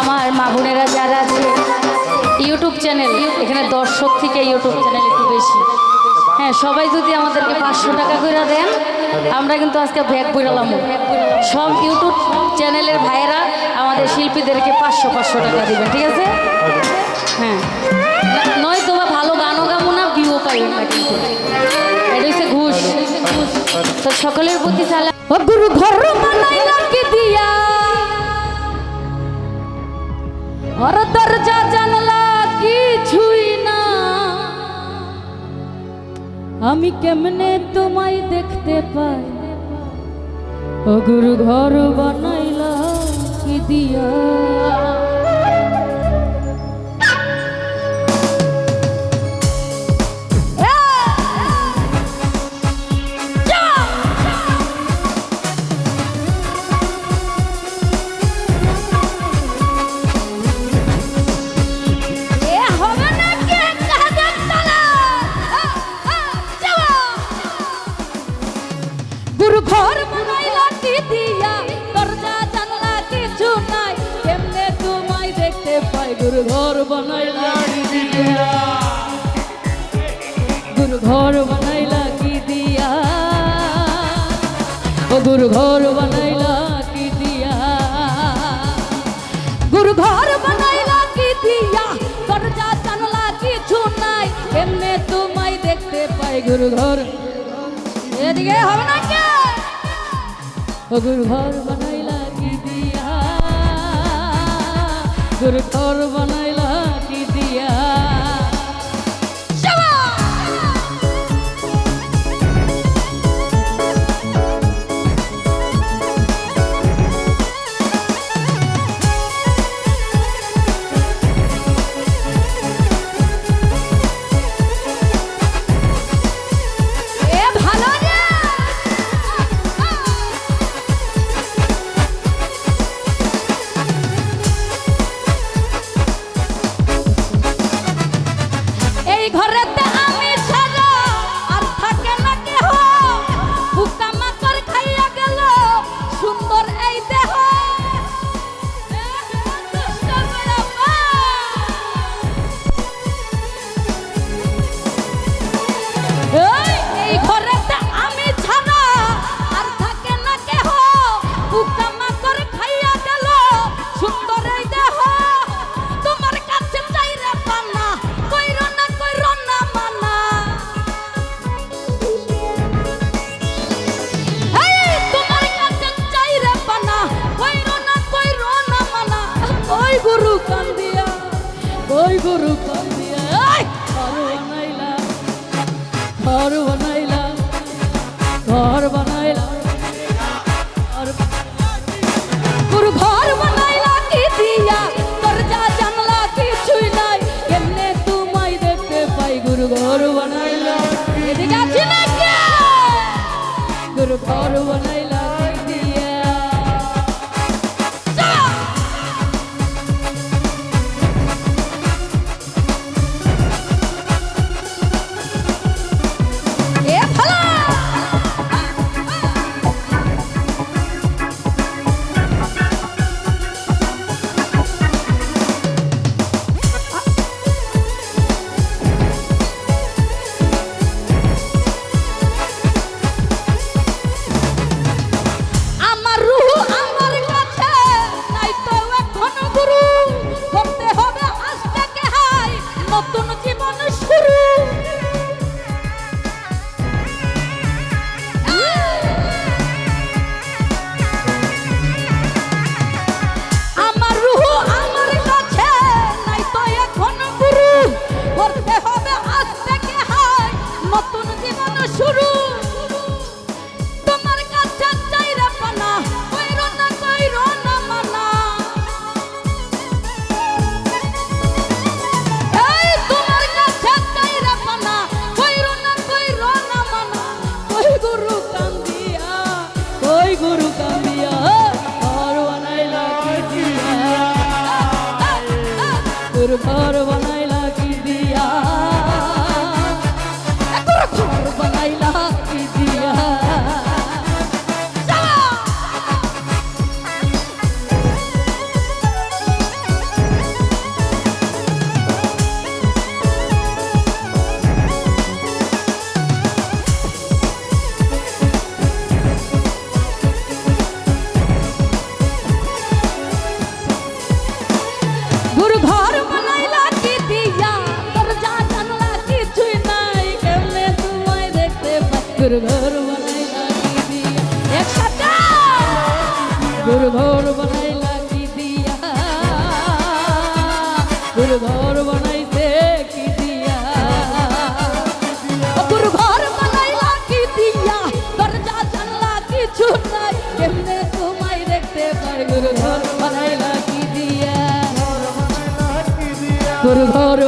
আমার মা বোনেরা যারা আছে ইউটিউব চ্যানেল এখানে দর্শক থেকে ইউটিউব চ্যানেল একটু বেশি। হ্যাঁ সবাই যদি আমাদেরকে পাঁচশো টাকা করে দেন, আমরা কিন্তু আজকে ব্যাগ বইরালাম সব ইউটিউব চ্যানেলের ভাইয়েরা আমাদের শিল্পীদেরকে পাঁচশো পাঁচশো টাকা দিবেন, ঠিক আছে? হ্যাঁ। নয় বা ভালো গানও গামো না, ভিউও পাই না কিন্তু। এটা হচ্ছে ঘুষ। তো সকলের প্রতি ও গুরু ঘর দিয়া। ওর দরজা জানলা কিছুই না। আমি কেমনে তোমায় দেখতে পাই? ও গুরু ঘর বানাইলা কি দিয়া? ঘর বানাইলা কি দিয়া, দরজা, জানলা কিছু নাই। কেমনে তোমায় দেখতে পাই? গুরু ঘর বানাইলা কি দিয়া। গুরু ঘর বানাইলা কি দিয়া। ও গুরু ঘর বানাইলা কি দিয়া। গুরু ঘর বানাইলা কি দিয়া, দরজা, জানলা কিছু নাই। এমনে তোমায় দেখতে পাই? গুরু এদিকে হবে না কে? ও গুরু ঘর বানাইলা কি দিয়া? ঘর বানাইলা এই ঘরেতে ঘর নতুন গুরু ঘর বানাইলা কি দিয়া একসাথে! গুরু ঘর বানাইলা কি দিয়া গুরু ঘর বানাইছে কি দিয়া গুরু ঘর বানাইলা কি দিয়া দরজা, জানলা কিছু নাই। কেমনে তোমায় দেখতে পাই? গুরু ঘর বানাইলা কি দিয়া গুরু ঘর